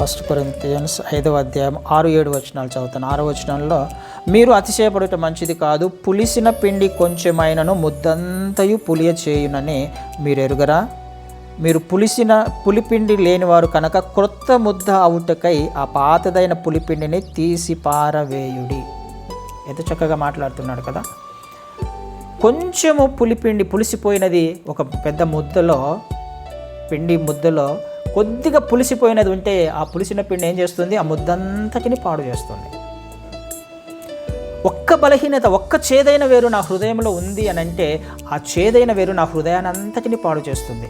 First Corinthians ఐదవ అధ్యాయం ఆరు ఏడు వచనాలు చదువుతాను. ఆరు వచనంలో మీరు అతిశయపడుట మంచిది కాదు పులిసిన పిండి కొంచెమైనను ముద్దంతయు పులియ చేయునని మీరు ఎరుగరా? మీరు పులిసిన పులిపిండి లేనివారు కనుక క్రొత్త ముద్ద అవుటకై ఆ పాతదైన పులిపిండిని తీసి పారవేయుడి. ఎంత చక్కగా మాట్లాడుతున్నాడు కదా. కొంచెము పులిపిండి పులిసిపోయినది ఒక పెద్ద ముద్దలో పిండి ముద్దలో కొద్దిగా పులిసిపోయినది ఉంటే ఆ పులిసిన పిండి ఏం చేస్తుంది? ఆ ముద్దంతటిని పాడు చేస్తుంది. ఒక్క బలహీనత ఒక్క చేదైన వేరు నా హృదయంలో ఉంది అని అంటే ఆ చేదైన వేరు నా హృదయాన్ని అంతటిని పాడు చేస్తుంది.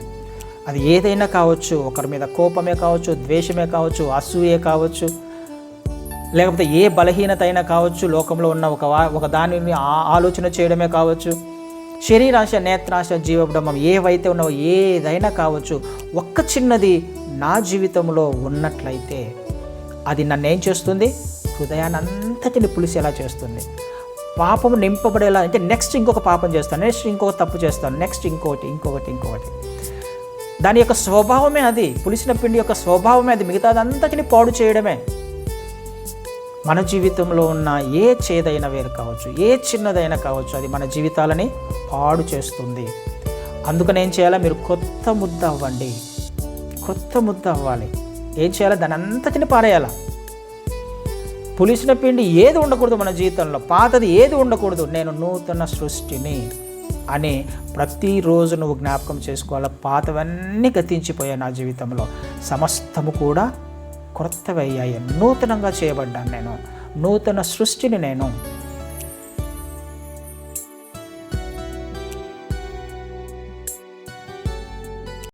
అది ఏదైనా కావచ్చు ఒకరి మీద కోపమే కావచ్చు ద్వేషమే కావచ్చు అసూయే కావచ్చు లేకపోతే ఏ బలహీనత అయినా కావచ్చు లోకంలో ఉన్న ఒక ఒక దానిని ఆలోచన చేయడమే కావచ్చు శరీరాశ నేత్రాశ జీవబ్రహ్మం ఏవైతే ఉన్నావో ఏదైనా కావచ్చు ఒక్క చిన్నది నా జీవితంలో ఉన్నట్లయితే అది నన్ను ఏం చేస్తుంది? హృదయాన్ని అంతటిని పులిసేలా చేస్తుంది. పాపం నింపబడేలా అంటే నెక్స్ట్ ఇంకొక పాపం చేస్తాను నెక్స్ట్ ఇంకొక తప్పు చేస్తాను నెక్స్ట్ ఇంకొకటి ఇంకొకటి ఇంకొకటి. దాని యొక్క స్వభావమే అది పులిసిన పిండి యొక్క స్వభావమే అది మిగతాదంతటిని పాడు చేయడమే. మన జీవితంలో ఉన్న ఏ చేదైన వేరు కావచ్చు ఏ చిన్నదైనా కావచ్చు అది మన జీవితాలని పాడు చేస్తుంది. అందుకని ఏం చేయాలా? మీరు కొత్త ముద్ద అవ్వండి. కొత్త ముద్ద అవ్వాలి. ఏం చేయాలి? దాని అంతటిని పారేయాలా? పులిసిన పిండి ఏది ఉండకూడదు మన జీవితంలో పాతది ఏది ఉండకూడదు నేను నూతన సృష్టిని అని ప్రతిరోజు నువ్వు జ్ఞాపకం చేసుకోవాలి? పాతవన్నీ గతించిపోయాయి నా జీవితంలో. సమస్తము కూడా క్రొత్తవి అయ్యాయి. నూతనంగా చేయబడ్డాను నేను. నూతన సృష్టిని నేను.